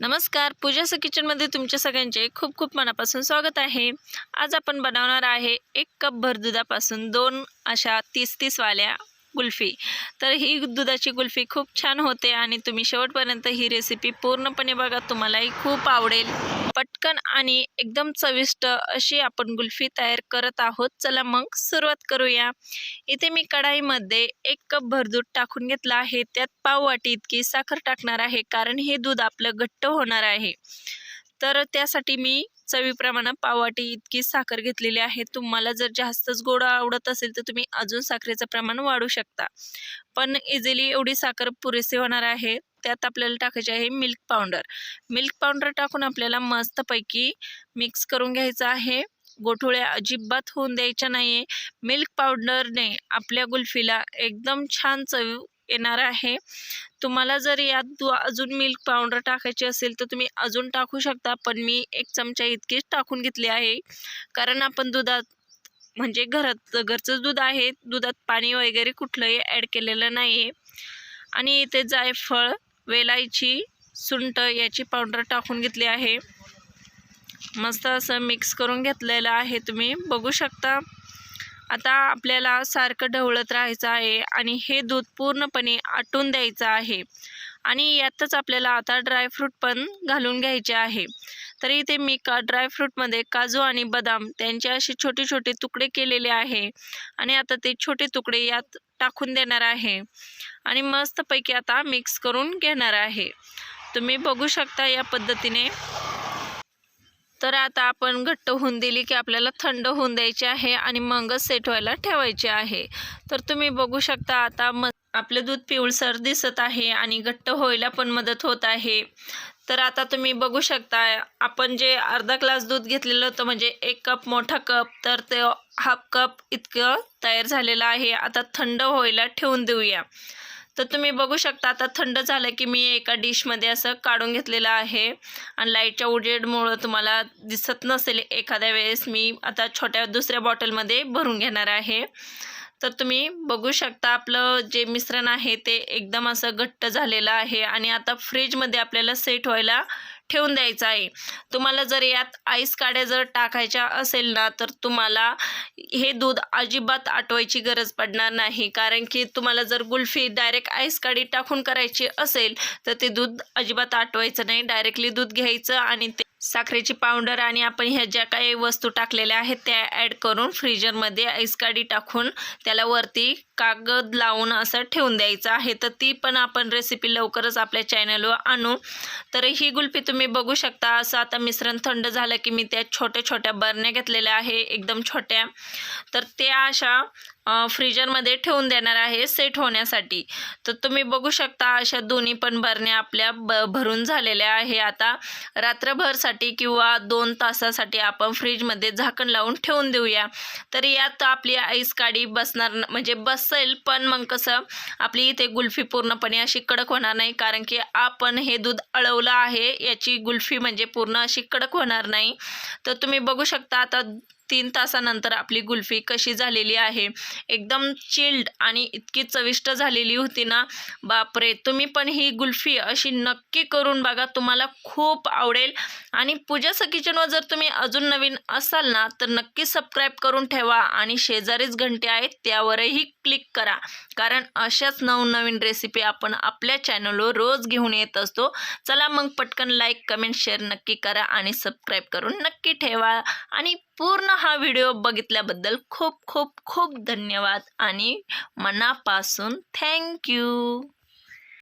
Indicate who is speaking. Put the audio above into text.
Speaker 1: नमस्कार पूजाचं किचनमध्ये तुमच्या सगळ्यांचे खूप खूप मनापासून स्वागत आहे. आज आपण बनवणार आहे एक कप भर दुधापासून दोन अशा तीस तीस वाल्या कुल्फी तर ही दुधाची कुल्फी खूप छान होते आणि तुम्ही शेवटपर्यंत ही रेसिपी पूर्णपणे बघा तुम्हालाही खूप आवडेल. पटकन आणि एकदम चविष्ट अशी आपण कुल्फी तयार करत आहोत. चला मग सुरुवात करूया. इथे मी कढाईमध्ये एक कप भर दूध टाकून घेतलं आहे. त्यात पाव वाटी इतकी साखर टाकणार आहे कारण हे दूध आपलं घट्ट होणार आहे. तर त्यासाठी मी चवीप्रमाणे पाववाटी इतकी साखर घेतलेली आहे. तुम्हाला जर जास्तच गोड आवडत असेल तर तुम्ही अजून साखरेचं प्रमाण वाढू शकता. पण इझिली एवढी साखर पुरेसे होणार आहे. त्यात आपल्याला टाकायचे आहे मिल्क पावडर मिल्क पावडर टाकून आपल्याला मस्तपैकी मिक्स करून घ्यायचं आहे. गोठोळ्या अजिबात होऊन द्यायच्या नाही आहे मिल्क पावडरने आपल्या गुल्फीला एकदम छान चव येणार आहे. तुम्हाला जर यात दु अजून मिल्क पावडर टाकायची असेल तर तुम्ही अजून टाकू शकता पण मी एक चमचा इतकीच टाकून घेतली आहे. कारण आपण दुधात म्हणजे घरात घरचंच दूध आहे दुधात पाणी वगैरे कुठलंही ॲड केलेलं नाही आहे आणि इथे जायफळ वेलायची सुंट याची पावडर टाकून घेतली आहे. मस्त असं मिक्स करून घेतलेलं आहे तुम्ही बघू शकता. आता आपल्याला सारखं ढवळत राहायचं आहे आणि हे दूध पूर्णपणे आटून द्यायचं आहे. आणि यातच आपल्याला आता ड्रायफ्रूट पण घालून घ्यायचे आहे. तर इथे मी का ड्रायफ्रूटमध्ये काजू आणि बदाम त्यांचे असे छोटे छोटे तुकडे केलेले आहे. आणि आता ते छोटे तुकडे यात टाकून देणार आहे. आणि मस्तपैकी आता मिक्स करून घेणार आहे. तुम्ही बघू शकता या पद्धतीने तर आता आपण घट्ट होऊन दिली की आपल्याला थंड होऊन द्यायची आहे आणि मगच सेट व्हायला ठेवायचे आहे. तर तुम्ही बघू शकता आता म आपलं दूध पिवळसर दिसत आहे आणि घट्ट व्हायला पण मदत होत आहे. तर आता तुम्ही बघू शकता आपण जे अर्धा ग्लास दूध घेतलेलं होतं म्हणजे एक कप मोठा कप तर ते हाफ कप इतकं तयार झालेलं आहे. आता थंड व्हायला ठेवून देऊया. तर तुम्ही बघू शकता आता थंड झालं की मी एका डिशमध्ये असं काढून घेतलेलं आहे. आणि लाईटच्या उजेडमुळं तुम्हाला दिसत नसेल एखाद्या वेळेस मी आता छोट्या दुसऱ्या बॉटलमध्ये भरून घेणार आहे. तर तुम्ही बघू शकता आपलं जे मिश्रण आहे ते एकदम असं घट्ट झालेलं आहे. आणि आता फ्रीजमध्ये आपल्याला सेट व्हायला ठेवून द्यायचं आहे. तुम्हाला जर यात आईस काड्या जर टाकायच्या असेल ना तर तुम्हाला हे दूध अजिबात आटवायची गरज पडणार नाही. कारण की तुम्हाला जर गुल्फी डायरेक्ट आईस काडी टाकून करायची असेल तर ते दूध अजिबात आटवायचं नाही. डायरेक्टली दूध घ्यायचं आणि ते साखरेची पावडर आणि आपण ह्या ज्या काही वस्तू टाकलेल्या आहेत त्या ॲड करून फ्रीजरमध्ये आईस टाकून त्याला वरती कागद लावून असं ठेवून द्यायचं आहे. तर ती पण आपण रेसिपी लवकरच आपल्या चॅनलवर आणू. तर ही गुल्फी तुम्ही बघू शकता. असं आता मिश्रण थंड झालं की मी त्या छोट्या छोट्या बरण्या घेतलेल्या आहे एकदम छोट्या. तर त्या अशा फ्रीजरमध्ये ठेवून देणार आहे सेट होण्यासाठी. तर तुम्ही बघू शकता अशा दोन्ही पण बरण्या आपल्या ब भरून झालेल्या आहे. आता रात्रभरसाठी किंवा दोन तासासाठी आपण फ्रीजमध्ये झाकण लावून ठेवून देऊया. तर यात आपली आईस काडी बसणार म्हणजे बसेल पण मग कसं आपली इथे गुल्फी पूर्णपणे अशी कडक होणार नाही कारण की आपण हे दूध अळवलं आहे याची गुल्फी म्हणजे पूर्ण अशी कडक होणार नाही. तर तुम्ही बघू शकता आता तीन तासानंतर आपली गुल्फी कशी झालेली आहे. एकदम चिल्ड आणि इतकी चविष्ट झालेली होती ना. बापरे! तुम्ही पण ही गुल्फी अशी नक्की करून बघा. तुम्हाला खूप आवडेल. आणि पूजाचं किचनवर जर तुम्ही अजून नवीन असाल ना तर नक्की सबस्क्राईब करून ठेवा. आणि शेजारीच घंटे आहेत त्यावरही क्लिक करा. कारण अशाच नवनवीन रेसिपी आपण आपल्या चॅनलवर रोज घेऊन येत असतो. चला मग पटकन लाईक कमेंट शेअर नक्की करा आणि सबस्क्राईब करून नक्की ठेवा. आणि पूर्ण हा व्हिडिओ बघितल्याबद्दल खूप खूप खूप धन्यवाद आणि मनापासून थँक्यू